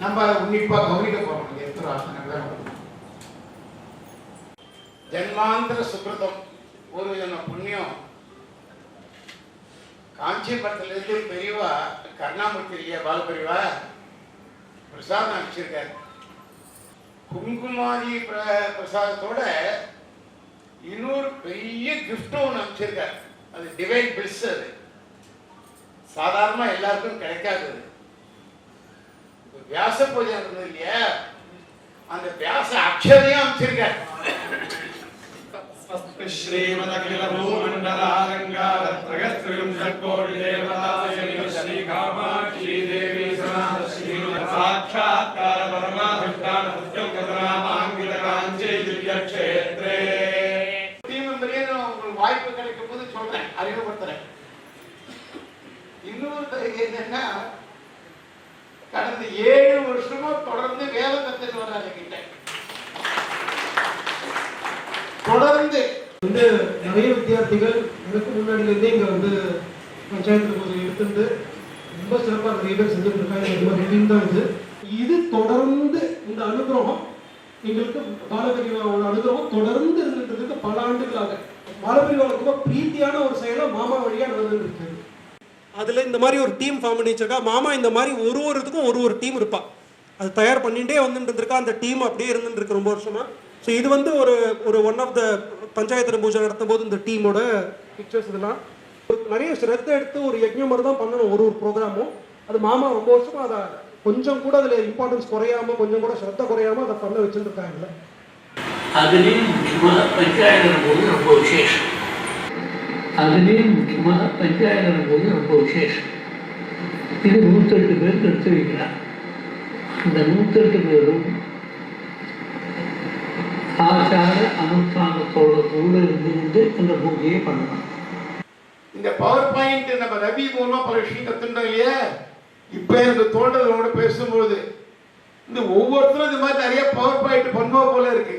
நம்ம உன்னிப்பா கவனிக்க போறோம். எத்தனை ஆசனங்கள் ஜன்மாந்திர சுக்கிருதம் ஒரு ஜன புண்ணியம். காஞ்சிபுரத்திலிருந்து பெரியவா கருணாமூர்த்தி இல்லையா பாலபெரியவா பிரசாதம் அனுப்பிச்சிருக்காரு. குங்குமாதி பிர- பிரசாதத்தோட இன்னொரு பெரிய கிஃப்ட் ஒன்று அனுப்பிச்சிருக்காரு. அது டிவைன் பிளிஸ் அது. சாதாரணமா எல்லாருக்கும் கிடைக்காது அது. வியாச பூஜை இருந்தது இல்லையா. அந்த வியாச அக்ஷதையும் அமைச்சிருக்கார் ஸ்ரீமதகிலூமண்டலாரங்காரத்ரகஸ்திரியும் ஷட்கோடி தேவதாசனிக ஸ்ரீ காமாட்சி தேவி சநாத ஸ்ரீமத சாட்சாத்கார பரமாதிஷ்டான சத்யம் கதராமாங்கில காஞ்சே திவ்ய க்ஷேத்ரே டீம் வாய்ப்பு கிடைக்கும் போது சொல்றேன் அறிமுகப்படுத்துறேன். இன்னொரு என்னன்னா அது ஏழு வருஷமா தொடர்ந்து வேலை கத்துட்டு வர்றாரு கிட்ட தொடர்ந்து. வந்து நிறைய வித்தியார்த்திகள் எனக்கு முன்னாடில இருந்து இங்க வந்து பஞ்சாயத்து பூஜை எடுத்துட்டு ரொம்ப சிறப்பாக நிறைய பேர் செஞ்சுட்டு இருக்காங்க ரொம்ப ஹெவியும் தான் இது. இது தொடர்ந்து இந்த அனுகிரகம் எங்களுக்கு பாலபெரியவாவோட அனுகிரகம் தொடர்ந்து இருந்துட்டு இருக்கு பல ஆண்டுகளாக. பாலபெரியவாவுக்கு ரொம்ப பிரீத்தியான ஒரு செயலை மாமா வழியாக நடந்துட்டு இருக்கு. அதில் இந்த மாதிரி ஒரு டீம் ஃபார்ம் பண்ணி வச்சிருக்கா. மாமா இந்த மாதிரி ஒரு ஒரு இதுக்கும் ஒரு ஒரு டீம் இருப்பா. அது தயார் பண்ணிகிட்டே வந்துட்டு இருக்கா அந்த டீம் அப்படியே இருந்துட்டு இருக்கு ரொம்ப வருஷமா. ஸோ இது வந்து ஒரு ஒரு ஒன் ஆஃப் த பஞ்சாயத்து பூஜை நடத்தும் போது இந்த டீமோட பிக்சர்ஸ் இதெல்லாம். நிறைய ஸ்ரத்த எடுத்து ஒரு யஜ்ஞம் மாதிரி தான் பண்ணணும் ஒரு ஒரு ப்ரோக்ராமும் அது மாமா ரொம்ப வருஷமா அதை கொஞ்சம் கூட அதில் இம்பார்ட்டன்ஸ் குறையாம கொஞ்சம் கூட ஸ்ரத்த குறையாம அதை பண்ண வச்சுருக்காங்க அதுலேயும் முக்கியமாக பஞ்சாயத்து போது ரொம்ப விசேஷம். அதுலேயும் முக்கியமாக பஞ்சாயத்து போது ரொம்ப விசேஷம் இது நூற்றெட்டு பேருக்கு எடுத்து வைக்கிறார் இந்த நூற்றெட்டு பேரும் ஆச்சார அனுஷ்டானத்தோட கூட இருந்து இந்த பூஜையை பண்ணலாம் இந்த பவர் பாயிண்ட் நம்ம ரவி மூலமா பல விஷயம் கத்துட்டோம் இல்லையா இப்ப எனக்கு தோன்றதோட பேசும்போது இந்த ஒவ்வொருத்தரும் இந்த மாதிரி நிறைய பவர் பாயிண்ட் பண்ணுவோம் போல இருக்கு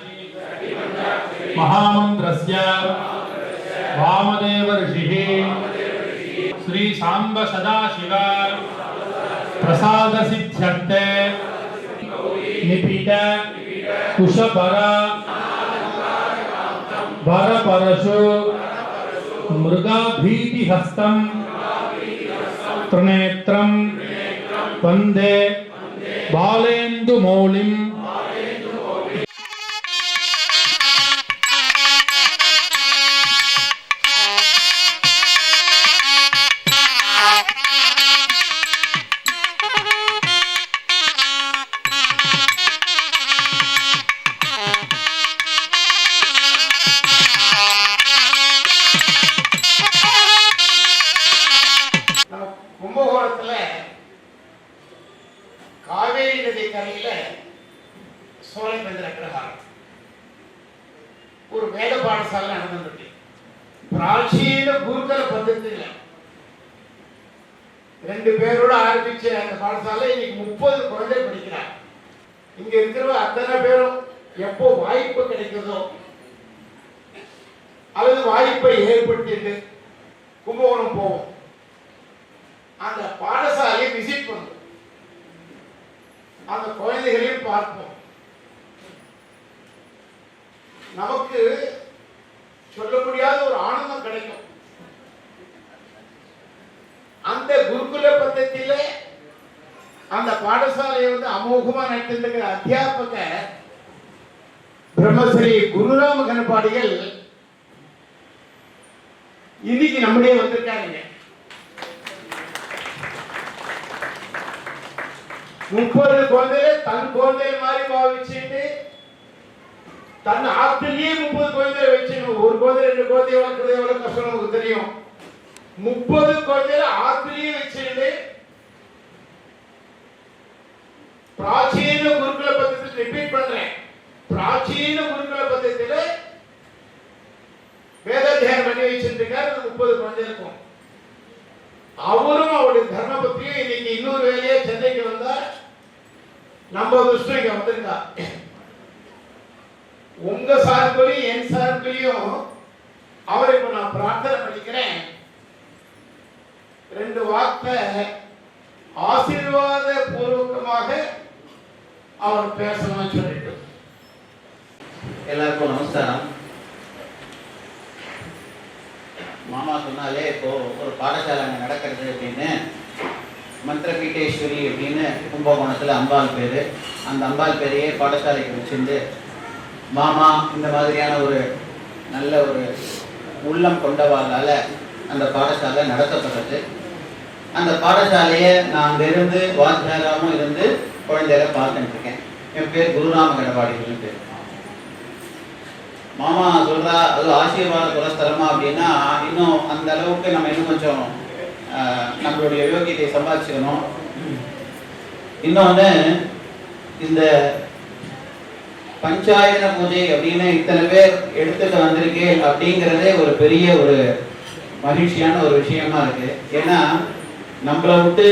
महामंत्रस्य वामदेव ऋषिः श्री सांब सदाशिव प्रसाद सिद्ध्यर्थे निपीठ कुशपर वर परशु मृगाभीतिहस्तं त्रिनेत्रं वन्दे बालेन्दुमौलिम् பிரகாரம். ஒரு வேத பாடசாலை நடந்துட்டு பிராச்சீன குருக்கள பத்திரத்தில் ரெண்டு பேரோட ஆரம்பிச்ச அந்த பாடசாலை இன்னைக்கு முப்பது குழந்தை படிக்கிறார். இங்க இருக்கிறவ அத்தனை பேரும் எப்போ வாய்ப்பு கிடைக்குதோ அல்லது வாய்ப்பை ஏற்படுத்திட்டு கும்பகோணம் போவோம். அந்த பாடசாலையை விசிட் பண்ணுவோம். அந்த குழந்தைகளையும் பார்ப்போம். நமக்கு சொல்ல முடியாத ஒரு ஆனந்தம் கிடைக்கும். அந்த குருகுல பத்தத்தில அந்த பாடசாலையை வந்து அமோகமா நடத்திருக்கிற அத்தியாபக பிரம்மஸ்ரீ குருராம கணப்பாடிகள் இன்னைக்கு நம்முடைய வந்திருக்காருங்க. முப்பது குழந்தைய தன் குழந்தை மாதிரி பாவிச்சுட்டு தன் ஆத்திலேயே முப்பது குழந்தைய வச்சுக்கணும் ஒரு குழந்தை ரெண்டு குழந்தைய வளர்க்கறது எவ்வளவு கஷ்டம் நமக்கு தெரியும்? முப்பது குழந்தைய ஆத்திலேயே வச்சிருந்து பிராச்சீன குருகுல பத்திரத்தில் ரிப்பீட் பண்றேன். பிராச்சீன குருகுல பத்திரத்தில் வேதாத்தியானம் பண்ணி வச்சிருக்காரு முப்பது குழந்தை இருக்கும். அவரும் அவருடைய தர்ம பத்தியும் இன்னைக்கு இன்னொரு வேலையா சென்னைக்கு வந்தா நம்ம துஷ்டம் இங்க வந்திருக்கா உங்க சார்பிலையும் என் சார்பிலையும் அவரை இப்ப நான் பிரார்த்தனை பண்ணிக்கிறேன். ரெண்டு வார்த்தை ஆசீர்வாத பூர்வகமாக அவர் பேசணும்னு சொல்லிட்டு. எல்லாருக்கும் நமஸ்காரம். மாமா சொன்னாலே இப்போ ஒரு பாடசாலை அங்கே நடக்கிறது அப்படின்னு மந்திரபீட்டேஸ்வரி அப்படின்னு கும்பகோணத்தில் அம்பாள் பேர். அந்த அம்பாள் பேரையே பாடசாலைக்கு வச்சிருந்து மாமா இந்த மாதிரியான ஒரு நல்ல ஒரு உள்ளம் கொண்டவாளால் அந்த பாடசாலை நடத்தப்பட்டது. அந்த பாடசாலையை நான் அங்கிருந்து வாத்தியாராகவும் இருந்து குழந்தைகளை பார்த்துட்டு இருக்கேன். என் பேர் குருராம கடபாடிகள் பேர். மாமா சொல்றா அது ஆசீர்வாத குலஸ்தலமா? அப்படின்னா இன்னும் அந்த அளவுக்கு நம்ம இன்னும் கொஞ்சம் நம்மளுடைய யோகியத்தை சம்பாதிச்சுக்கணும். இன்னொன்று இந்த பஞ்சாயன பூஜை அப்படின்னு இத்தனை பேர் எடுத்துட்டு வந்திருக்கேன் அப்படிங்கிறதே ஒரு பெரிய ஒரு மகிழ்ச்சியான ஒரு விஷயமா இருக்கு. ஏன்னா நம்மளை விட்டு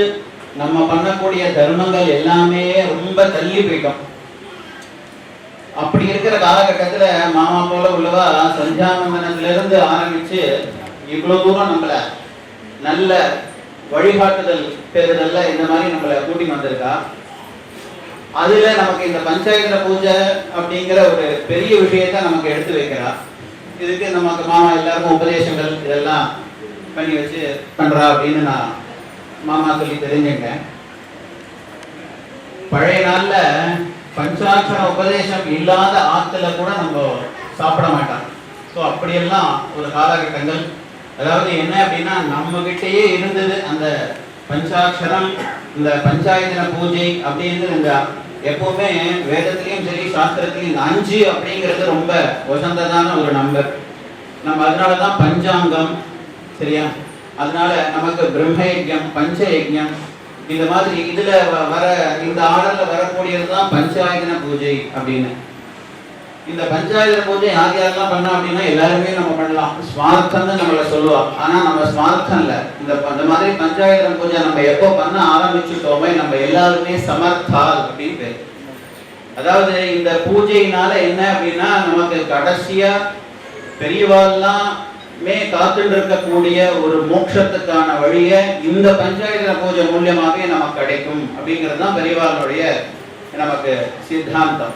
நம்ம பண்ணக்கூடிய தர்மங்கள் எல்லாமே ரொம்ப தள்ளி போயிட்டோம். அப்படி இருக்கிற காலகட்டத்துல மாமா போல உள்ளவா சஞ்சானந்தனத்துல இருந்து ஆரம்பிச்சு இவ்வளவு தூரம் நம்மள நல்ல வழிகாட்டுதல் பெறுதல்ல இந்த மாதிரி நம்மளை கூட்டி வந்திருக்கா. அதுல நமக்கு இந்த பஞ்சாயத்துல பூஜை அப்படிங்கிற ஒரு பெரிய விஷயத்த நமக்கு எடுத்து வைக்கிறா இதுக்கு நமக்கு மாமா எல்லாருக்கும் உபதேசங்கள் இதெல்லாம் பண்ணி வச்சு பண்றா அப்படின்னு நான் மாமா சொல்லி தெரிஞ்சுக்கிட்டேன். பழைய நாள்ல பஞ்சாட்சர உபதேசம் இல்லாத ஆத்துல கூட நம்ம சாப்பிட மாட்டோம். ஸோ அப்படியெல்லாம் ஒரு காலகட்டங்கள். அதாவது என்ன அப்படின்னா நம்ம கிட்டேயே இருந்தது அந்த பஞ்சாட்சரம் இந்த பஞ்சாயத்தின பூஜை அப்படின்னு இந்த எப்பவுமே வேதத்திலையும் சரி சாஸ்திரத்திலையும் இந்த அஞ்சு அப்படிங்கிறது ரொம்ப வசந்ததான ஒரு நம்பர் நம்ம அதனால தான் பஞ்சாங்கம் சரியா? அதனால நமக்கு பிரம்ம யஜ்யம் பஞ்ச யஜ்யம் இந்த மாதிரி இதுல வ- வர இந்த ஆர்டர்ல வரக்கூடியது தான் பஞ்சாயத்தன பூஜை அப்படின்னு. இந்த பஞ்சாயத்து பூஜை யார் யாரெல்லாம் பண்ணோம் அப்படின்னா எல்லாருமே நம்ம பண்ணலாம். ஸ்மார்த்தம்னு நம்மள சொல்லுவா ஆனா நம்ம ஸ்மார்த்தம் இந்த அந்த மாதிரி பஞ்சாயத்தன பூஜை நம்ம எப்போ பண்ண ஆரம்பிச்சுட்டோமே நம்ம எல்லாருமே சமர்த்தால் அப்படின்னு பேர். அதாவது இந்த பூஜையினால என்ன அப்படின்னா நமக்கு கடைசியா பெரியவாள்லாம் மே காத்துட்டு இருக்கக்கூடிய ஒரு மோட்சத்துக்கான வழிய இந்த பஞ்சாயத்து பூஜை மூலியமாகவே நமக்கு கிடைக்கும் அப்படிங்கிறது தான் பெரியவாளுடைய நமக்கு சித்தாந்தம்.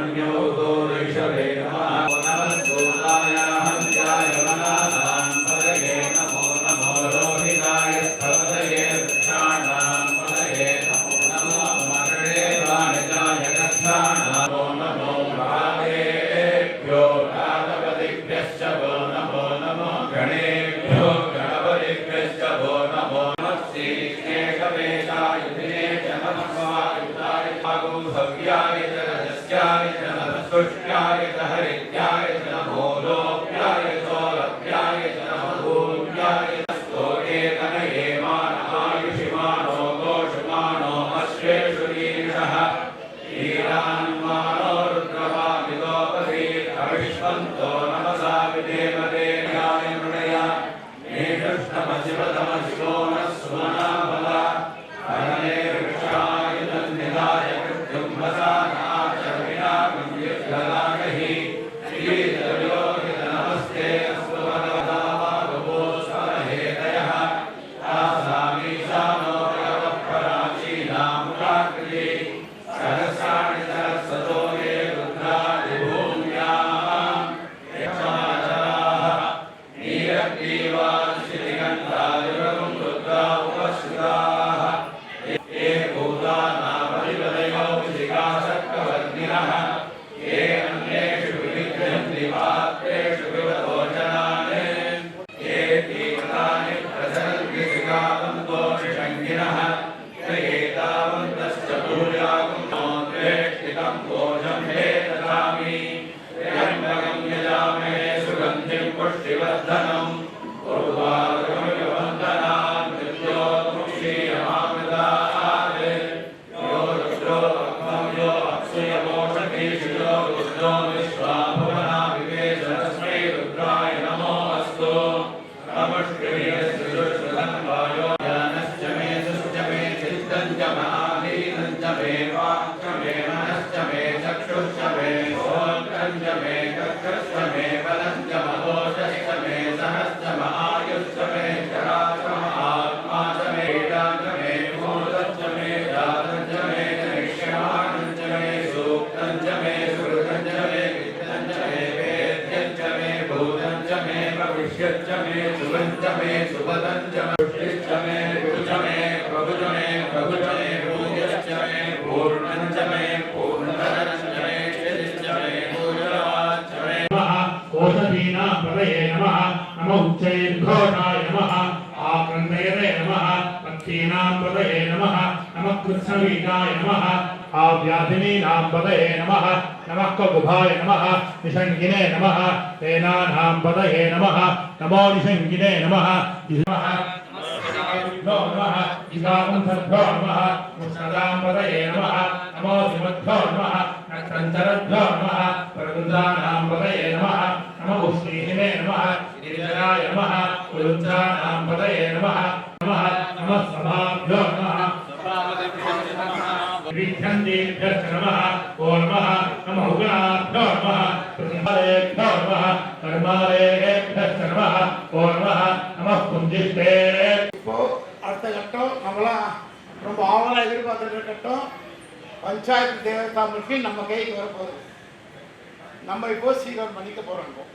దివీనాం పదయే నమ నమ కగుభాయ నమ నిషంగినే నమ తేనానాం పదయే నమ నమో నిషంగినే నమ నమో నమ ఇదాంతర్భ్యో నమ ఉష్ణదాం పదయే నమ నమో శ్రీమద్భ్యో నమ నక్షంతరభ్యో నమ ప్రకృతానాం పదయే నమ నమ ఉష్ణీహినే నమ గిరిజరాయ నమ ఉరుద్రానాం పదయే నమ నమ నమ సభా विध्यन्तेभ्यश्च नमः ओ नमः नमः उगणाभ्यो नमः प्रतिमालेभ्यो नमः कर्मालेभ्यश्च नमः ओ नमः नमः कुञ्जिष्टे இப்போ அடுத்த கட்டம் நம்மளாம் ரொம்ப ஆவலாக எதிர்பார்த்துட்டு இருக்கட்டும் பஞ்சாயத்து தேவதா மிஷின் நம்ம கைக்கு வரப்போகுது நம்ம இப்போ சீக்கிரம் பண்ணிக்க போகிறோம்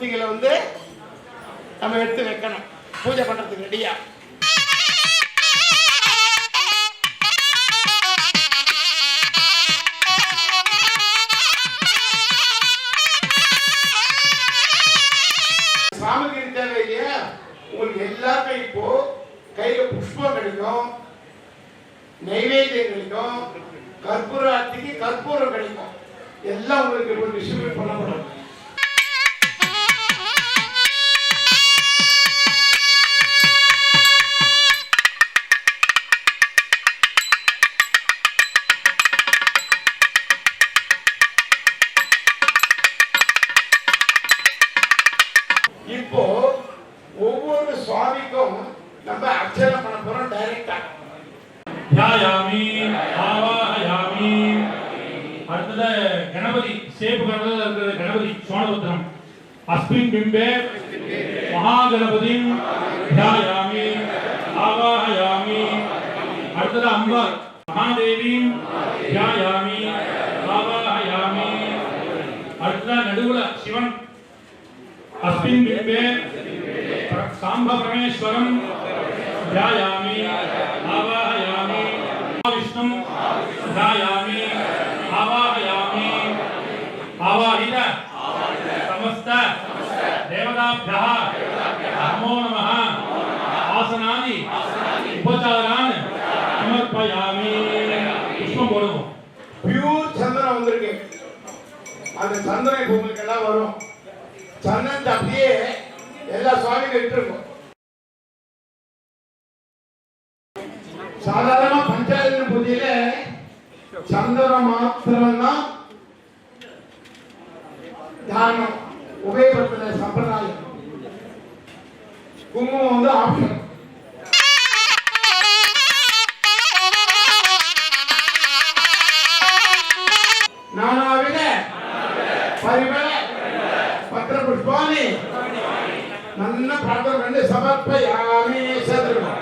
மூர்த்திகளை வந்து நம்ம எடுத்து வைக்கணும். பூஜை பண்றதுக்கு ரெடியா? சாமிக்கு தேவை இல்லையா? உங்களுக்கு எல்லாருக்கும் இப்போ கையில புஷ்பம் கிடைக்கும் நைவேத்தியம் கிடைக்கும் கற்பூர ஆர்த்திக்கு கற்பூரம் கிடைக்கும். எல்லாம் உங்களுக்கு டிஸ்ட்ரிபியூட் பண்ணப்படும். இப்போ ஒவ்வொரு சுவாமிக்கும் நம்ம அர்ச்சனை பண்ண போறோம் டைரக்டா ध्यायामि ஆவாஹயாமி அடுத்தது கணபதி சேப்பு கணபதி இருக்கிறது கணபதி சோழபுத்திரம் அஸ்த अस्मिन् बिम्बे महागणपतिं ध्यायामि आवाहयामि அடுத்தது அம்பாள் மகாதேவியும் தியாயாமி ஆவாஹயாமி அடுத்தது நடுவுல சிவன் பிர- சாம்ப பரமேஸ்வரம் தியாயாமி ஆவாஹயாமி விஷ்ணும் தியாயாமி ஆவாஹயாமி ஆவாஹித समस्त देवताभ्यः नमो नमः आसनानि उपचारान् समर्पयामि पुष्पं போடுவோம் பியூர் சந்திரன் வந்திருக்கு அந்த சந்திரன் இப்ப உங்களுக்கு எல்லாம் வரும் சந்திரன் அப்படியே எல்லா சுவாமிகள் இட்டிருக்கும் சாதாரணமா பஞ்சாயத்து பூஜையில சந்திரன் மாத்திரம்தான் தானம் உபயோகப்படுத்துற சம்பிரதாயம். குங்குமம் வந்து ஆப்ஷன் நானாவிட பரிமள பத்திர புஷ்பாணி பிரார்த்தனை சமர்ப்பயாமி சதுர்வா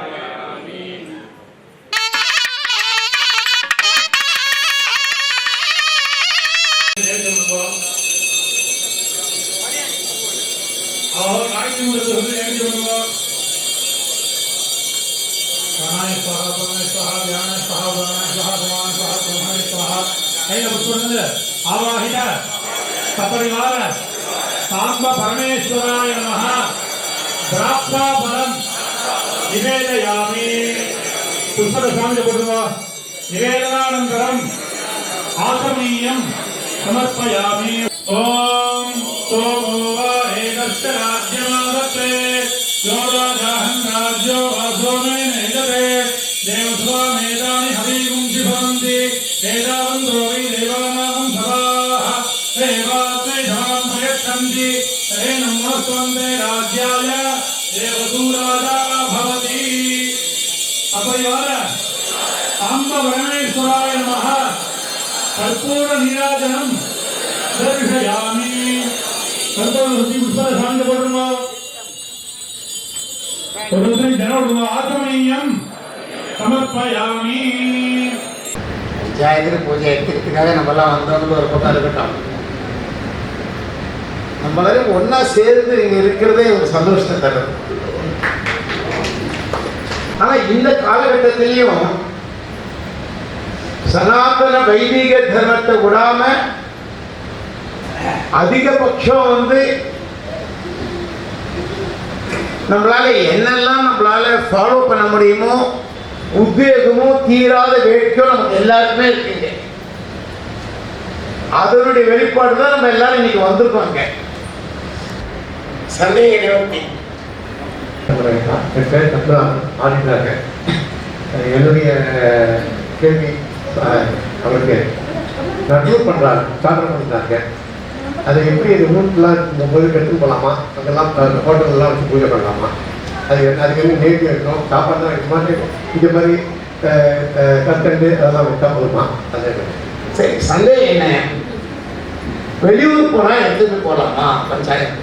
ஆவாஹித சபரிவார சாம்ப பரமேஸ்வராய நம திராட்சா பலம் நிவேதயாமி. புஷ்பத சாமியை போட்டுருவா. நிவேதனானந்தரம் ஆசமீயம் சமர்ப்பயாமி. ஓம் சோமோ ஏதஸ்ய ராஜ்யமாவத்தே யோராஜாஹம் ஈஸ்வராய நமக கற்பூர நீராஜனம். தரிசயாமி. கற்பூர சுத்தி புஷ்பர சாந்த போடுங்க தொடர்ந்து ஜனவருங்க ஆத்மனீயம் சமர்ப்பயாமி. பஞ்சாயத்து பூஜை எடுத்துக்கிறதுக்காக நம்மெல்லாம் வந்தவங்க ஒரு பக்கம் இருக்கட்டும். ஒன்னா சேர்ந்து இருக்கிறதே சந்தோஷத்தை தருது. ஆனா இந்த காலகட்டத்திலையும் சனாதன வைதிக தர்மத்தை விடாம அதிகபட்சம் வந்து நம்மளால என்னெல்லாம் நம்மளால ஃபாலோ பண்ண முடியுமோ உத்வேகமும் தீராத வேட்கையும் நமக்கு எல்லாருக்குமே இருக்குங்க. அதனுடைய வெளிப்பாடு தான் நம்ம எல்லாரும் இன்னைக்கு வந்திருக்கோங்க. சந்தேக நிவர்த்தி என் பேர் ஆடிட்டாங்க என்னுடைய கேள்வி அவருக்கு நட்பு பண்ணுறாங்க சாதனை பண்ணிட்டாங்க அதை எப்படி இது ரூட்லாம் முப்பதுக்கு எடுத்து போகலாமா அங்கெல்லாம் ஹோட்டல்லாம் வச்சு பூஜை பண்ணலாமா? அது அதுக்கு என்ன நேர்த்தி இருக்கணும் சாப்பாடு தான் வைக்க மாட்டேன் இந்த மாதிரி கத்தண்டு அதெல்லாம் வைத்தா போதுமா? அது சரி சந்தேகம் என்ன? வெளியூர் போனால் எடுத்துட்டு போகலாமா பஞ்சாயத்து.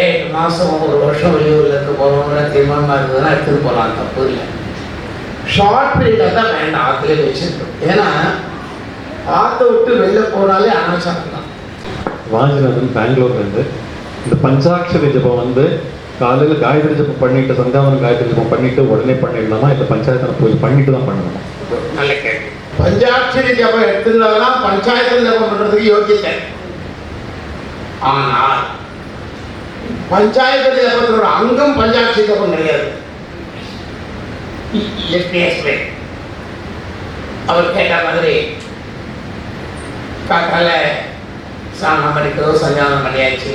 ஏழு மாதம் ஒரு வருஷம் வெளியூரில் இருந்து போறவங்க தீர்மானமாக இருந்ததுன்னா எடுத்துகிட்டு போகலாம் தப்பு இல்லை. ஷார்ட் பீரியடா தான் வேண்டாம் ஆத்துல வச்சிருக்கோம் ஏன்னா ஆத்த விட்டு வெளில போனாலே அனாச்சாரம் தான். வாஞ்சிநாதன் பெங்களூர்லேருந்து இந்த பஞ்சாட்சரி ஜபம் வந்து காலையில் காயத்ரி ஜபம் பண்ணிட்டு சந்தாவனம் காயத்ரி ஜபம் பண்ணிட்டு உடனே பண்ணிடலாமா? இல்லை பஞ்சாயத்தனை பூஜை பண்ணிட்டு தான் பண்ணணுமா? நல்ல கேள்வி. பஞ்சாட்சரி ஜபம் எடுத்திருந்தாதான் பஞ்சாயத்து ஜபம் பண்றதுக்கு யோகியத்தை. ஆனால் பஞ்சாயத்து ஜபத்தோட அங்கம் பஞ்சாட்சரி ஜபம் கிடையாது. எஸ்பிஎஸ்பி அவர் கேட்ட மாதிரி காக்கால சாணம் பண்ணிக்கிறோம் சஞ்சானம் பண்ணியாச்சு.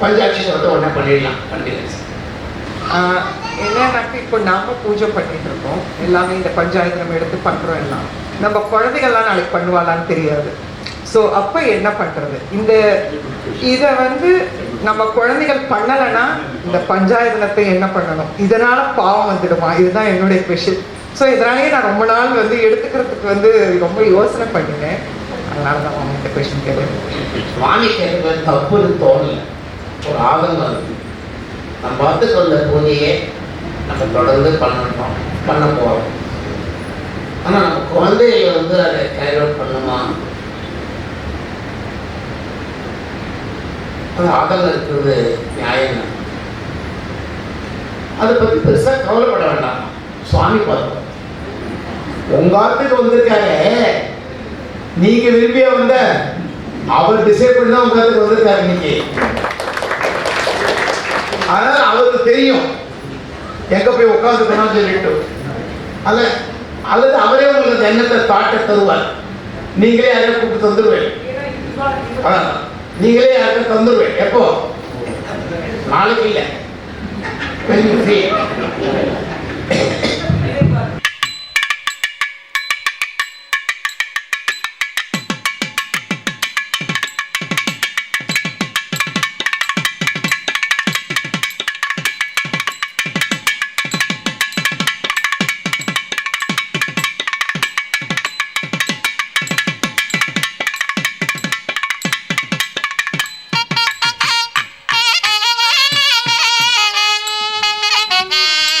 பஞ்சாட்சி ஜபத்தை பண்ணிடலாம் பண்ணிடுச்சு ஆஹ் என்னன்னாக்க இப்போ நாம பூஜை பண்ணிட்டு இருக்கோம். எல்லாமே இந்த பஞ்சாயத்து நம்ம எடுத்து பண்றோம் எல்லாம். நம்ம குழந்தைகள்லாம் நாளைக்கு பண்ணுவாளான்னு தெரியாது. ஸோ அப்போ என்ன பண்றது? இந்த இதை வந்து நம்ம குழந்தைகள் பண்ணலைன்னா இந்த பஞ்சாயத்தனத்தை என்ன பண்ணணும்? இதனால பாவம் வந்துடுமா? இதுதான் என்னுடைய கொஷின் ஸோ இதனாலேயே நான் ரொம்ப நாள் வந்து எடுத்துக்கிறதுக்கு வந்து ரொம்ப யோசனை பண்ணினேன். அதனால தான் அவங்க இந்த கொஸ்டின் கேட்குறேன் சுவாமி கேட்டது தப்புன்னு தோணலை. ஒரு ஆதங்கம் இருக்கு. நம்ம பார்த்துக்கொண்ட பூஜையே நம்ம தொடர்ந்து பண்ணணும் பண்ண போகிறோம் ஆனால் நம்ம குழந்தைகளை வந்து அதை கேரி பண்ணுமா அது ஆதங்கம் இருக்கிறது நியாயம். அதை பற்றி பெருசாக கவலைப்பட வேண்டாம். சுவாமி பார்த்தோம் உங்க ஆத்துக்கு வந்திருக்காரு. நீங்க விரும்பிய வந்த அவர் டிசைட் பண்ணி தான் உங்க ஆத்துக்கு வந்திருக்காரு இன்னைக்கு. அதனால அவருக்கு தெரியும். எங்க போய் உட்காந்துக்கணும்னு சொல்லிட்டு. அல்ல அல்லது அவரே உங்களுக்கு எண்ணத்தை தாட்ட தருவார். நீங்களே அதை கூப்பிட்டு தந்துருவேன். அதான். நீங்களே யாருக்கும் தந்துடுவேன் எப்போ? நாளைக்கு இல்லை.